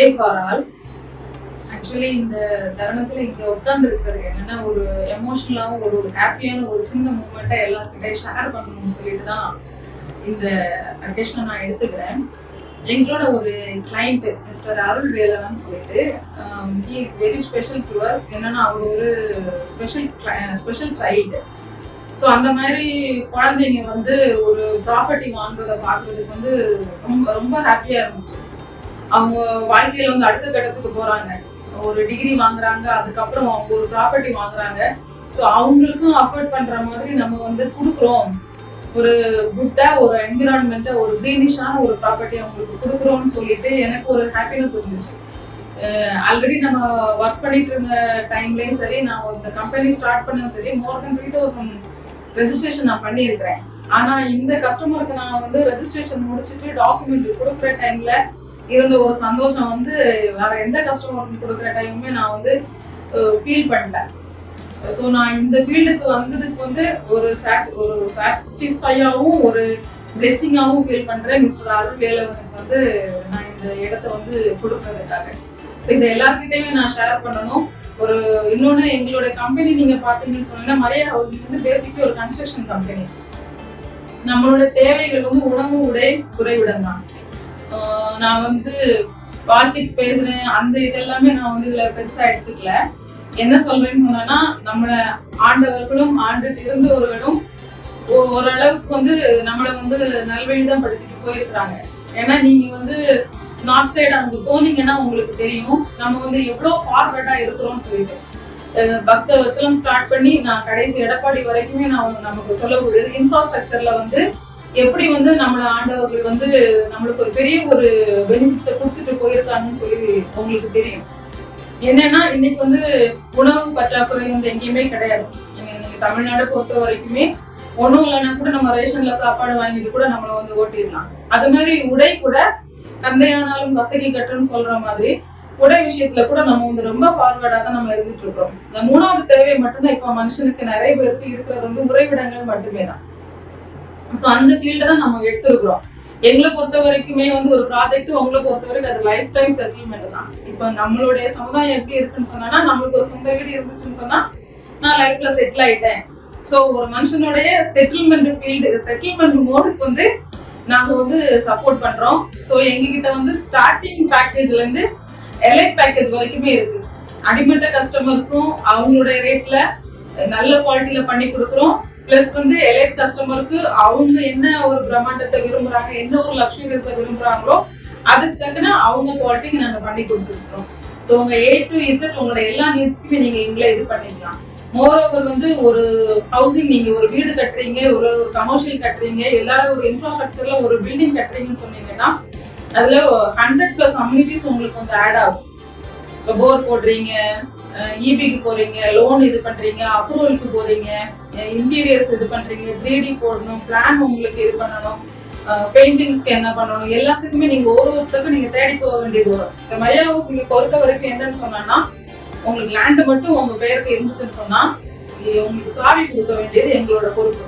Day for all actually இந்த தருணத்துல இங்க உட்கார்ந்து இருக்கிறது என்னன்னா ஒரு எமோஷனலாவும் ஒரு ஒரு ஹாப்பியான ஒரு சின்ன மூமெண்ட்டாக எல்லாருக்கிட்டையும் ஷேர் பண்ணணும்னு சொல்லிட்டு தான் இந்த அக்கேஷனை நான் எடுத்துக்கிறேன். எங்களோட ஒரு கிளைண்ட் மிஸ்டர் அருள் வேலவன் சொல்லிட்டு he is very special to us என்னன்னா அவர் ஒரு ஸ்பெஷல் ஸ்பெஷல் சைல்டு ஸோ அந்த மாதிரி குழந்தைங்க வந்து ஒரு ப்ராப்பர்ட்டி வாங்குறத பார்க்கறதுக்கு வந்து ரொம்ப ரொம்ப ஹாப்பியாக இருந்துச்சு. அவங்க வாழ்க்கையில வந்து அடுத்த கட்டத்துக்கு போறாங்க. ஒரு டிகிரி வாங்குறாங்க அதுக்கப்புறம் அவங்க ஒரு ப்ராப்பர்ட்டி வாங்குறாங்க. ஸோ அவங்களுக்கும் அஃபோர்ட் பண்ற மாதிரி நம்ம வந்து கொடுக்குறோம். ஒரு குட்டா ஒரு என்விரான்மெண்ட்டை ஒரு க்ரீனிஷான ஒரு ப்ராப்பர்ட்டி அவங்களுக்கு கொடுக்குறோம்னு சொல்லிட்டு எனக்கு ஒரு ஹாப்பினஸ் இருந்துச்சு. ஆல்ரெடி நம்ம ஒர்க் பண்ணிட்டு இருந்த டைம்லயும் சரி நான் இந்த கம்பெனி ஸ்டார்ட் பண்ண சரி more than three thousand registration நான் பண்ணியிருக்கிறேன். ஆனா இந்த கஸ்டமருக்கு நான் வந்து ரெஜிஸ்ட்ரேஷன் முடிச்சுட்டு டாக்குமெண்ட் கொடுக்குற டைம்ல இருந்த ஒரு சந்தோஷம் வந்து வேற எந்த கஸ்டமருக்கு கொடுக்குற டைமுமே நான் வந்து ஃபீல் பண்ணல. ஸோ நான் இந்த ஃபீல்டுக்கு வந்ததுக்கு வந்து ஒரு சாட் ஒரு சாட்டிஸ்ஃபையாகவும் ஒரு பிளெஸ்ஸிங்காகவும் ஃபீல் பண்றேன். மிஸ்டர் அருள் வேலவனுக்கு வந்து நான் இந்த இடத்த வந்து கொடுக்கறதுக்காக ஸோ இதை எல்லாருக்கிட்டையுமே நான் ஷேர் பண்ணணும். ஒரு இன்னொன்று எங்களோட கம்பெனி நீங்க பார்த்தீங்கன்னு சொன்னீங்கன்னா மரியா ஹவுசிங் வந்து பேசிக்கலி ஒரு கன்ஸ்ட்ரக்ஷன் கம்பெனி நம்மளோட தேவைகள் வந்து உணவு உடை குறைவிடம் தான் நான் வந்து பாலிடிக்ஸ் பேசுறேன் அந்த இதெல்லாமே நான் வந்து இதுல பெருசா எடுத்துக்கல. என்ன சொல்றேன்னு சொன்னா நம்ம ஆண்டவர்களும் ஆண்டு இருந்தவர்களும் ஓ- ஓரளவுக்கு வந்து நம்மளை வந்து நல்வழி தான் படுத்திட்டு போயிருக்கிறாங்க. ஏன்னா நீங்க வந்து நார்த் சைடு அங்க போனீங்கன்னா உங்களுக்கு தெரியும் நம்ம வந்து எவ்வளவு ஃபார்வர்டா இருக்கிறோம்னு சொல்லிட்டு. பக்த வச்சலம் ஸ்டார்ட் பண்ணி நான் கடைசி எடப்பாடி வரைக்குமே நான் வந்து நமக்கு சொல்லக்கூடியது இன்ஃப்ராஸ்ட்ரக்சர்ல வந்து எப்படி வந்து நம்மள ஆண்டவர்கள் வந்து நம்மளுக்கு ஒரு பெரிய ஒரு பெனிஃபிட்ஸை கொடுத்துட்டு போயிருக்காங்கன்னு சொல்லி உங்களுக்கு தெரியும். என்னன்னா இன்னைக்கு வந்து உணவு பற்றாக்குறை வந்து எங்கேயுமே கிடையாது. நீங்க தமிழ்நாடு பொறுத்த வரைக்குமே ஒண்ணும் இல்லைன்னா கூட நம்ம ரேஷன்ல சாப்பாடு வாங்கிட்டு கூட நம்மள வந்து ஓட்டிடலாம். அது மாதிரி உடை கூட கந்தையானாலும் கசகி கட்டுன்னு சொல்ற மாதிரி உடை விஷயத்துல கூட நம்ம வந்து ரொம்ப ஃபார்வர்டா தான் நம்ம இருந்துட்டு இருக்கோம். இந்த மூணாவது தேவை மட்டும்தான் இப்ப மனுஷனுக்கு நிறைய பேருக்கு இருக்கிறது வந்து உறைவிடங்கள் மட்டுமே தான் ஸோ அந்த ஃபீல்டை தான் நம்ம எடுத்துருக்குறோம். எங்களை பொறுத்த வரைக்குமே வந்து ஒரு ப்ராஜெக்ட் உங்களை பொறுத்த வரைக்கும் அது லைஃப் டைம் செட்டில்மெண்ட் தான். இப்போ நம்மளுடைய சமுதாயம் எப்படி இருக்குன்னு சொன்னா நம்மளுக்கு ஒரு சொந்த வீடு இருந்துச்சுன்னு சொன்னா நான் லைஃப்ல செட்டில் ஆயிட்டேன். ஸோ ஒரு மனுஷனுடைய செட்டில்மெண்ட் ஃபீல்டு செட்டில்மெண்ட் மோடுக்கு வந்து நாங்கள் வந்து சப்போர்ட் பண்றோம். ஸோ எங்ககிட்ட வந்து ஸ்டார்டிங் பேக்கேஜ்ல இருந்து எலைட் பேக்கேஜ் வரைக்குமே இருக்கு. அடிமட்ட கஸ்டமருக்கும் அவங்களுடைய ரேட்ல நல்ல குவாலிட்டியில பண்ணி கொடுக்குறோம். பிளஸ் வந்து எலைட் கஸ்டமருக்கு அவங்க என்ன ஒரு பிரம்மாண்டத்தை விரும்புறாங்க என்ன ஒரு லக்ஸுரியஸை விரும்புறாங்களோ அதுக்கு தகுந்த அவங்க குவாலிட்டிக்கு நாங்க பண்ணி கொடுத்துருக்கோம். ஸோ உங்க ஏ டு இசட் உங்களோட எல்லா நீட்ஸ்க்குமே நீங்க எங்களை இது பண்ணிக்கலாம். மோரோவர் வந்து ஒரு ஹவுசிங் நீங்க ஒரு வீடு கட்டுறீங்க ஒரு ஒரு கமர்ஷியல் கட்டுறீங்க எல்லாரும் ஒரு இன்ஃப்ராஸ்ட்ரக்சர்ல ஒரு பில்டிங் கட்டுறீங்கன்னு சொன்னீங்கன்னா அதுல ஹண்ட்ரட் பிளஸ் அம்யூனிட்டிஸ் உங்களுக்கு வந்து ஆட் ஆகும். இப்போ போர் போடுறீங்க இபிக்கு போறீங்க லோன் இது பண்றீங்க அப்ரூவலுக்கு போறீங்க இன்டீரியர்ஸ் இது பண்றீங்க த்ரீடி போடணும் பிளான் உங்களுக்கு இது பண்ணணும் பெயிண்டிங்ஸ்க்கு என்ன பண்ணணும் எல்லாத்துக்குமே நீங்க ஒரு ஒருத்தருக்கும் நீங்க தேடி போக வேண்டியது வரும். இந்த மரியா ஹவுஸ் இங்க பொறுத்த வரைக்கும் என்னன்னு சொன்னா உங்களுக்கு லேண்ட் மட்டும் உங்க பேருக்கு இருந்துச்சுன்னு சொன்னா உங்களுக்கு சாவி கொடுக்க வேண்டியது எங்களோட பொறுப்பு.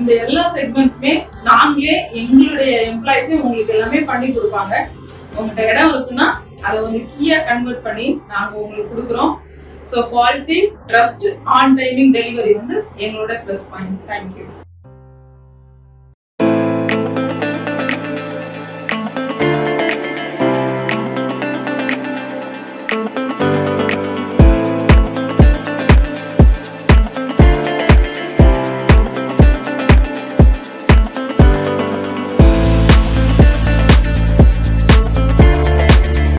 இந்த எல்லா செக்மெண்ட்ஸுமே நாங்களே எங்களுடைய எம்ப்ளாயிஸே உங்களுக்கு எல்லாமே பண்ணி கொடுப்பாங்க. உங்கள்கிட்ட இடம் இருக்குன்னா அதை வந்து கீயா கன்வெர்ட் பண்ணி நாங்கள் உங்களுக்கு கொடுக்குறோம். So quality trust on timing delivery வந்து எங்களோட ப்ளஸ் பாயிண்ட் தேங்க்யூ